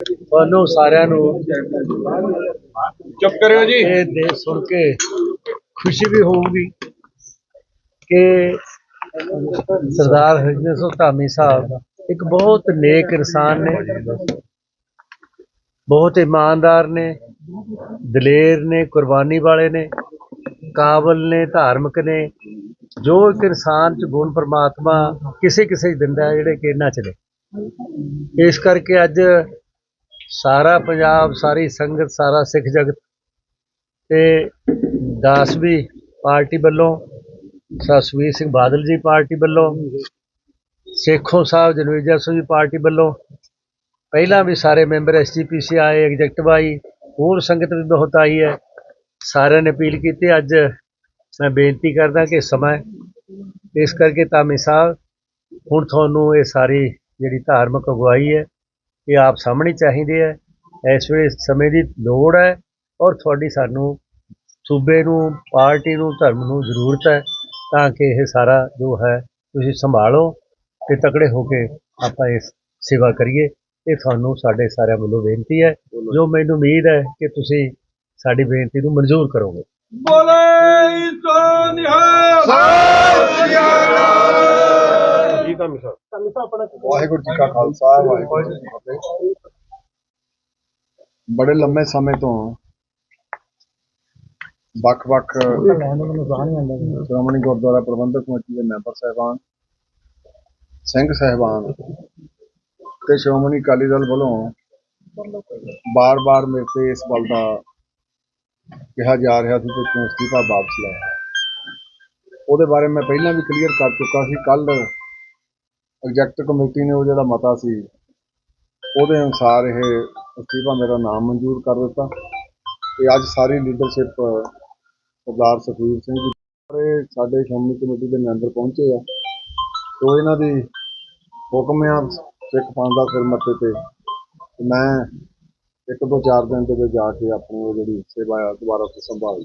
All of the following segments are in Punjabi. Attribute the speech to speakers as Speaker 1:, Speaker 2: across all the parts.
Speaker 1: ਤੁਹਾਨੂੰ ਸਾਰਿਆਂ ਨੂੰ।
Speaker 2: ਚੁੱਪ ਕਰਿਓ ਜੀ।
Speaker 1: ਇਹ ਦੇ ਸੁਣ ਕੇ ਖੁਸ਼ੀ ਵੀ ਹੋਊਗੀ ਕਿ ਸਰਦਾਰ ਹਰਜਿੰਦਰ ਸਿੰਘ ਧਾਮੀ ਸਾਹਿਬ ਇੱਕ ਬਹੁਤ ਨੇਕ ਇਨਸਾਨ ਨੇ ਬਹੁਤ ਇਮਾਨਦਾਰ ਨੇ ਦਲੇਰ ਨੇ ਕੁਰਬਾਨੀ ਵਾਲੇ ਨੇ ਕਾਬਲ ਨੇ ਧਾਰਮਿਕ ਨੇ ਜੋ ਇੱਕ ਇਨਸਾਨ ਚ ਗੁਣ ਪ੍ਰਮਾਤਮਾ ਕਿਸੇ ਕਿਸੇ ਦਿੰਦਾ ਜਿਹੜੇ ਕਿ ਨੇ। ਇਸ ਕਰਕੇ ਅੱਜ ਸਾਰਾ ਪੰਜਾਬ, ਸਾਰੀ ਸੰਗਤ, ਸਾਰਾ ਸਿੱਖ ਜਗਤ ਤੇ ਦਾਸ ਵੀ ਪਾਰਟੀ ਵੱਲੋਂ ਸਸਵੀਰ ਸਿੰਘ ਬਾਦਲ ਜੀ ਪਾਰਟੀ ਵੱਲੋਂ, ਸੇਖੋਂ ਸਾਹਿਬ ਜਨਵੀਜਾ ਸਿੰਘ ਜੀ ਪਾਰਟੀ ਵੱਲੋਂ, ਪਹਿਲਾਂ ਵੀ ਸਾਰੇ ਮੈਂਬਰ ਐਸਜੀਪੀਸੀ ਆਏ ਐਗਜ਼ੈਕਟਿਵ ਆਈ, ਹੋਰ ਸੰਗਤ ਵੀ ਬਹੁਤ ਆਈ ਹੈ। ਸਾਰਿਆਂ ਨੇ ਅਪੀਲ ਕੀਤੀ, ਅੱਜ ਮੈਂ ਬੇਨਤੀ ਕਰਦਾ ਕਿ ਸਮਾਂ ਇਸ ਕਰਕੇ ਧਾਮੀ ਸਾਹਿਬ ਹੁਣ ਤੁਹਾਨੂੰ ਇਹ ਸਾਰੀ ਜਿਹੜੀ ਧਾਰਮਿਕ ਅਗਵਾਈ ਹੈ ਇਹ ਆਪ ਸਾਹਮਣੇ ਚਾਹੀਦੀ ਹੈ ਇਸ ਵੇਲੇ ਸਮੇਂ ਦੀ ਲੋੜ ਹੈ ਔਰ ਤੁਹਾਡੀ ਸਾਨੂੰ ਸੂਬੇ ਨੂੰ ਪਾਰਟੀ ਨੂੰ ਧਰਮ ਨੂੰ ਜ਼ਰੂਰਤ ਹੈ ਤਾਂ ਕਿ ਇਹ ਸਾਰਾ ਜੋ ਹੈ ਤੁਸੀਂ ਸੰਭਾਲੋ ਤੇ ਤਕੜੇ ਹੋ ਕੇ ਆਪਾਂ ਇਸ ਸੇਵਾ ਕਰੀਏ। ਇਹ ਤੁਹਾਨੂੰ ਸਾਡੇ ਸਾਰਿਆਂ ਵੱਲੋਂ ਬੇਨਤੀ ਹੈ। ਜੋ ਮੈਨੂੰ ਉਮੀਦ ਹੈ ਕਿ ਤੁਸੀਂ ਸਾਡੀ ਬੇਨਤੀ ਨੂੰ ਮਨਜ਼ੂਰ ਕਰੋਗੇ।
Speaker 2: ਬੋਲੇ ਸੋ ਨਿਹਾਲ।
Speaker 1: ਜੀ ਧਾਮੀ ਸਾਹਿਬ
Speaker 3: ਵਾਹਿਗੁਰੂ ਜੀ ਕਾ ਖਾਲਸਾ ਵਾਹਿਗੁਰੂ ਜੀ ਕੀ ਫਤਿਹ। ਬੜੇ ਲੰਮੇ ਸਮੇਂ ਤੋਂ ਵੱਖ-ਵੱਖ ਸ਼੍ਰੋਮਣੀ ਗੁਰਦੁਆਰਾ ਪ੍ਰਬੰਧਕ ਕਮੇਟੀ ਦੇ ਮੈਂਬਰ ਸਾਹਿਬਾਨ ਸਿੰਘ ਸਾਹਿਬਾਨ ਤੇ ਸ਼੍ਰੋਮਣੀ ਅਕਾਲੀ ਦਲ ਵੱਲੋਂ ਬਾਰ-ਬਾਰ ਮੇਰੇ ਤੇ ਇਸ ਗੱਲ ਦਾ ਕਿਹਾ ਜਾ ਰਿਹਾ ਸੀ ਕਿ ਤੂੰ ਅਸਤੀਫਾ ਵਾਪਸ ਲੈ। ਉਹਦੇ ਬਾਰੇ ਮੈਂ ਪਹਿਲਾਂ ਵੀ ਕਲੀਅਰ ਕਰ ਚੁੱਕਾ ਸੀ ਕੱਲ ਐਗਜੈਕਟ ਕਮੇਟੀ ਨੇ ਉਹ ਜਿਹੜਾ ਮਤਾ ਸੀ, ਉਹਦੇ ਅਨੁਸਾਰ ਇਹ ਅਸਤੀਫਾ ਮੇਰਾ ਨਾਮ ਮਨਜ਼ੂਰ ਕਰ ਦਿੱਤਾ ਤੇ ਅੱਜ ਸਾਰੀ ਲੀਡਰਸ਼ਿਪ ਸਰਦਾਰ ਸੁਖਵੀਰ ਸਿੰਘ ਜੀ ਸਾਰੇ ਸਾਡੇ ਸ਼੍ਰੋਮਣੀ ਕਮੇਟੀ ਦੇ ਮੈਂਬਰ ਪਹੁੰਚੇ ਆ। ਤੋ ਇਹਨਾਂ ਦੀ ਹੁਕਮ ਆ ਸਿੱਖ ਪੰਥ ਦਾ ਸਿਰ ਮੱਥੇ ਤੇ। ਮੈਂ ਇੱਕ ਦੋ ਚਾਰ ਦਿਨ ਦੇ ਵਿੱਚ ਜਾ ਕੇ ਆਪਣੀ ਉਹ ਜਿਹੜੀ ਸੇਵਾ ਆ, ਦੁਬਾਰਾ ਤੋਂ ਸੰਭਾਲ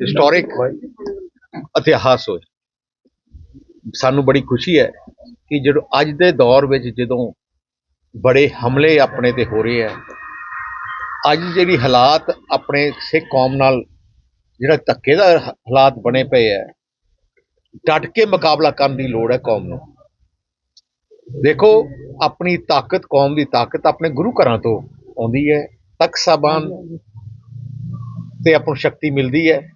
Speaker 4: ਹਿਸਟੋਰਿਕ ਇਤਿਹਾਸ ਹੋਏ। ਸਾਨੂੰ ਬੜੀ ਖੁਸ਼ੀ ਹੈ ਕਿ ਜਦੋਂ ਅੱਜ ਦੇ ਦੌਰ ਵਿੱਚ ਜਦੋਂ ਬੜੇ ਹਮਲੇ ਆਪਣੇ ਤੇ ਹੋ ਰਹੇ ਆ ਅੱਜ ਜਿਹੜੀ ਹਾਲਾਤ ਆਪਣੇ ਸਿੱਖ ਕੌਮ ਨਾਲ ਜਿਹੜਾ ਧੱਕੇ ਦਾ ਹਾਲਾਤ ਬਣੇ ਪਏ ਆ ਡਟ ਕੇ ਮੁਕਾਬਲਾ ਕਰਨ ਦੀ ਲੋੜ ਹੈ ਕੌਮ ਨੂੰ। ਦੇਖੋ, ਆਪਣੀ ਤਾਕਤ, ਕੌਮ ਦੀ ਤਾਕਤ ਆਪਣੇ ਗੁਰੂ ਘਰਾਂ ਤੋਂ ਆਉਂਦੀ ਹੈ, ਤਖਤ ਸਾਹਿਬਾਨ ਤੇ ਆਪਾਂ ਨੂੰ ਸ਼ਕਤੀ ਮਿਲਦੀ ਹੈ।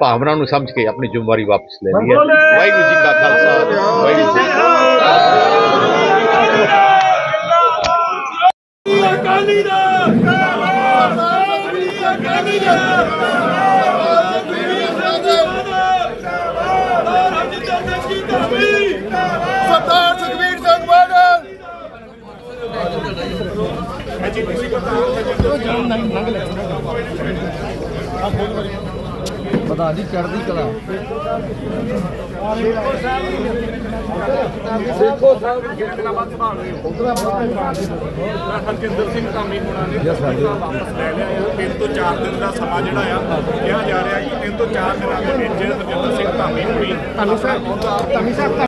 Speaker 4: ਭਾਵਨਾ ਨੂੰ ਸਮਝ ਕੇ ਆਪਣੀ ਜ਼ਿੰਮੇਵਾਰੀ ਵਾਪਸ ਲੈ ਲਈ ਹੈ। ਵਾਹਿਗੁਰੂ ਜੀ ਕਾ ਖਾਲਸਾ ਵਾਹਿਗੁਰੂ ਜੀ ਕੀ ਫਤਿਹ
Speaker 2: ਅਕਾਲੀ ਦਾ ਅਕਾਲੀ ਸਰਦਾਰ ਸੁਖਵੀਰ ਸਿੰਘ ਬਾਦਲ
Speaker 5: ਪ੍ਰਧਾਨ ਜੀ ਚੜ੍ਹਦੀ ਕਲਾ।
Speaker 2: ਹਰਜਿੰਦਰ ਸਿੰਘ ਧਾਮੀ ਹੋਣਾ ਨੇ। ਵਾਪਸ ਲੈ ਲਿਆ ਆ। ਤਿੰਨ ਤੋਂ ਚਾਰ ਦਿਨ ਦਾ ਸਮਾਂ ਜਿਹੜਾ ਆ ਕਿਹਾ ਜਾ ਰਿਹਾ ਕਿ ਤਿੰਨ ਤੋਂ ਚਾਰ ਦਿਨਾਂ ਦੇ ਵਿੱਚ ਸਿੰਘ ਧਾਮੀ ਹੋਣੀ। ਧਾਮੀ ਸਾਹਿਬ।